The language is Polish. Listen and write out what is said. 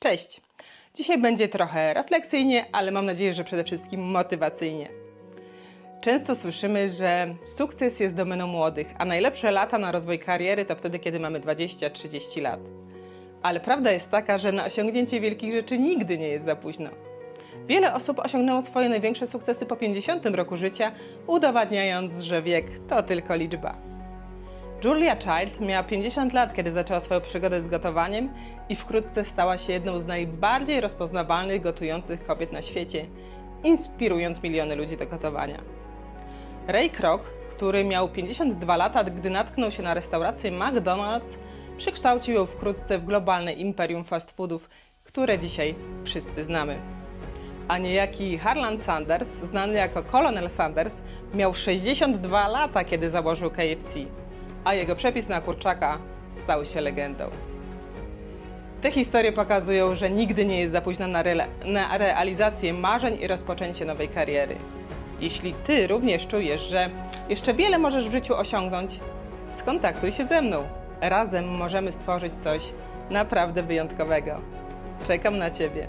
Cześć! Dzisiaj będzie trochę refleksyjnie, ale mam nadzieję, że przede wszystkim motywacyjnie. Często słyszymy, że sukces jest domeną młodych, a najlepsze lata na rozwój kariery to wtedy, kiedy mamy 20-30 lat. Ale prawda jest taka, że na osiągnięcie wielkich rzeczy nigdy nie jest za późno. Wiele osób osiągnęło swoje największe sukcesy po 50 roku życia, udowadniając, że wiek to tylko liczba. Julia Child miała 50 lat, kiedy zaczęła swoją przygodę z gotowaniem i wkrótce stała się jedną z najbardziej rozpoznawalnych gotujących kobiet na świecie, inspirując miliony ludzi do gotowania. Ray Kroc, który miał 52 lata, gdy natknął się na restaurację McDonald's, przekształcił ją wkrótce w globalne imperium fast foodów, które dzisiaj wszyscy znamy. A niejaki Harlan Sanders, znany jako Colonel Sanders, miał 62 lata, kiedy założył KFC, a jego przepis na kurczaka stał się legendą. Te historie pokazują, że nigdy nie jest za późno na, rele- na realizację marzeń i rozpoczęcie nowej kariery. Jeśli Ty również czujesz, że jeszcze wiele możesz w życiu osiągnąć, skontaktuj się ze mną. Razem możemy stworzyć coś naprawdę wyjątkowego. Czekam na Ciebie.